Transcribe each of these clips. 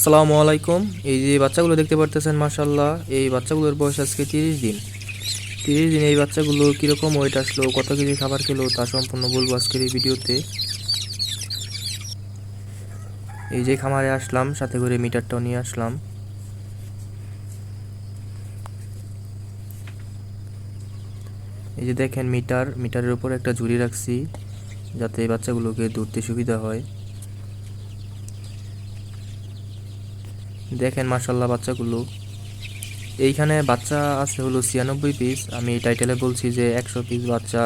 আসসালামু আলাইকুম। এই যে বাচ্চাগুলো দেখতে পারতেছেন মাশাল্লাহ এই বাচ্চাগুলোর বয়স আজকে তিরিশ দিন। তিরিশ দিন এই বাচ্চাগুলো কীরকম ওয়েট আসলো, কত কেজি খাবার খেলো, তা সম্পূর্ণ বলব আজকের এই ভিডিওতে। এই যে খামারে আসলাম, সাথে করে মিটারটাও নিয়ে আসলাম। এই যে দেখেন মিটার, মিটারের উপর একটা ঝুড়ি রাখছি, যাতে এই বাচ্চাগুলোকে ধরতে সুবিধা হয়। দেখেন মার্শাল্লাহ বাচ্চাগুলো। এইখানে বাচ্চা আছে হলো ছিয়ানব্বই পিস আমি টাইটেলে বলছি যে একশো পিস বাচ্চা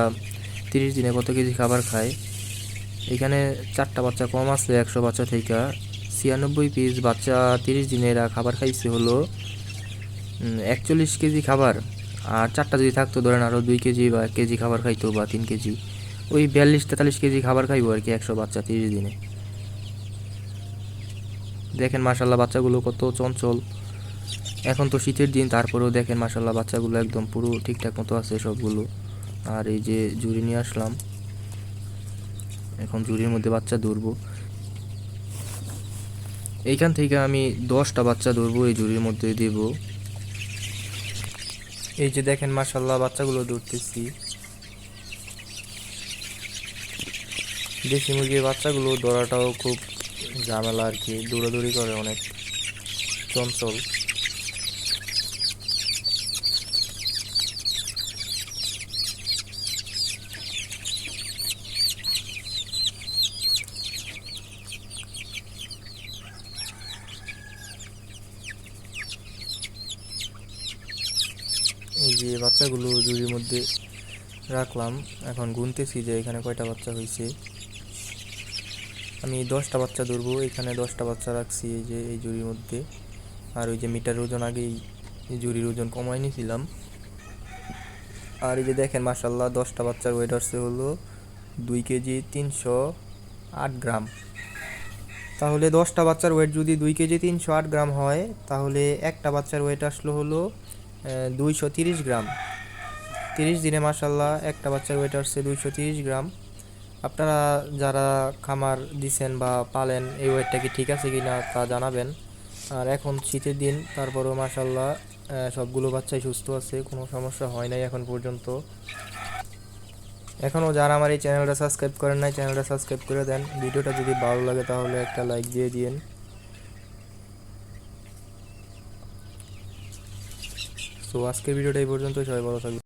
তিরিশ দিনে কত কেজি খাবার খায়। এখানে চারটা বাচ্চা কম আছে, একশো বাচ্চা থেকে। ছিয়ানব্বই পিস বাচ্চা তিরিশ দিনে এরা খাবার খাইছে হলো একচল্লিশ কেজি খাবার। আর চারটা যদি থাকতো, ধরেন আরও দুই কেজি বা এক কেজি খাবার খাইতো বা তিন কেজি। ওই বিয়াল্লিশ তেতাল্লিশ কেজি খাবার খাইবো আর কি একশো বাচ্চা তিরিশ দিনে। দেখেন মাসাল্লাহ বাচ্চাগুলো কত চঞ্চল। এখন তো শীতের দিন, তারপরেও দেখেন মাসাল্লাহ বাচ্চাগুলো একদম পুরো ঠিকঠাক মতো আছে সবগুলো। আর এই যে জুড়ি নিয়ে আসলাম। এখন জুড়ির মধ্যে বাচ্চা ধরবো। এইখান থেকে আমি দশটা বাচ্চা ধরবো, এই জুড়ির মধ্যে দেব। এই যে দেখেন মাসাল্লাহ বাচ্চাগুলো ধরতেছি। দেশি মুরগির বাচ্চাগুলো ধরাটাও খুব ঝামেলা আর কি, দৌড়াদৌড়ি করে অনেক। চঞ্চল। এই যে বাচ্চাগুলো জুড়ির মধ্যে রাখলাম, এখন গুনতেছি যে এখানে কয়টা বাচ্চা হয়েছে আমি দশটা বাচ্চা ধরবো, এখানে দশটা বাচ্চা রাখছি এই যে, এই জুড়ির মধ্যে। আর ওই যে মিটার ওজন আগেই জুড়ির ওজন কমাই নিয়েছিলাম আর এই যে দেখেন মাসাল্লাহ দশটা বাচ্চার ওয়েট আসছে হলো দুই কেজি তিনশো আট গ্রাম। তাহলে দশটা বাচ্চার ওয়েট যদি দুই কেজি তিনশো আট গ্রাম হয়, তাহলে একটা বাচ্চার ওয়েট আসলো হলো দুইশো তিরিশ গ্রাম। তিরিশ দিনে মাসাল্লাহ একটা বাচ্চার ওয়েট আসছে দুইশো তিরিশ গ্রাম। আপনারা যারা খামার দিছেন বা পালেন এই ওয়েটটা কি ঠিক আছে কি না তা জানাবেন। আর এখন শীতের দিন, তারপরেও মাসাল্লাহ সবগুলো বাচ্চাই সুস্থ আছে, কোনো সমস্যা হয় নাই এখন পর্যন্ত। এখনও যারা আমার এই চ্যানেলটা সাবস্ক্রাইব করেন নাই, চ্যানেলটা সাবস্ক্রাইব করে দেন। ভিডিওটা যদি ভালো লাগে তাহলে একটা লাইক দিয়ে দিন তো আজকের ভিডিওটা এই পর্যন্ত সবাই ভালো থাকবে